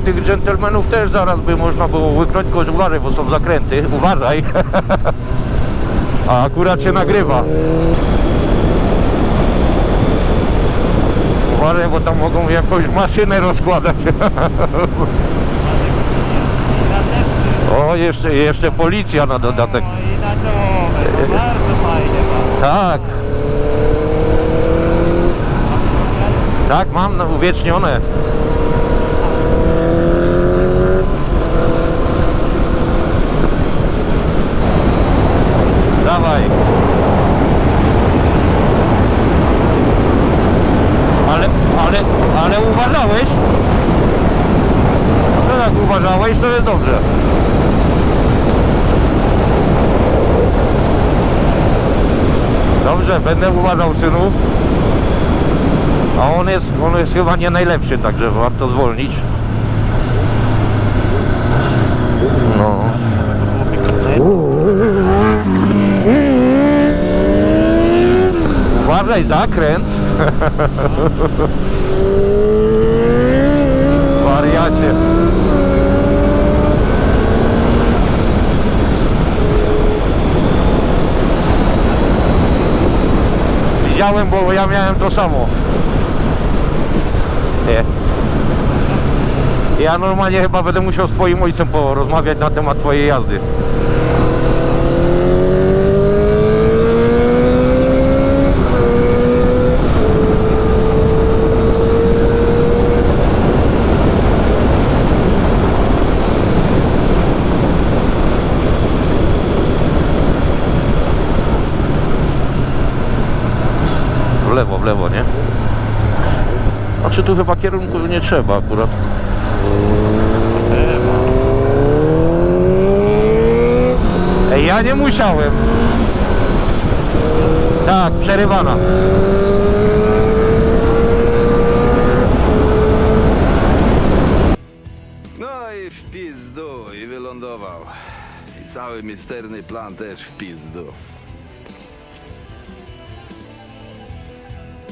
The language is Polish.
tych dżentelmenów też zaraz by można było łyknąć, tylko uważaj, bo są zakręty, uważaj. A akurat się nagrywa. Uważaj, bo tam mogą jakąś maszynę rozkładać. O, jeszcze, jeszcze policja na dodatek. I. Tak, tak, mam uwiecznione. No jak uważałeś, to jest dobrze. Dobrze, będę uważał synu. A on jest, on jest chyba nie najlepszy, także warto zwolnić. No. Uważaj, zakręt. Widziałem, bo ja miałem to samo. Nie. Ja normalnie chyba będę musiał z twoim ojcem porozmawiać na temat twojej jazdy. Lewo, w lewo, nie? Znaczy tu chyba kierunku nie trzeba akurat. Ej, ja nie musiałem. Tak, przerywana. No i w pizdu i wylądował. I cały misterny plan też w pizdu.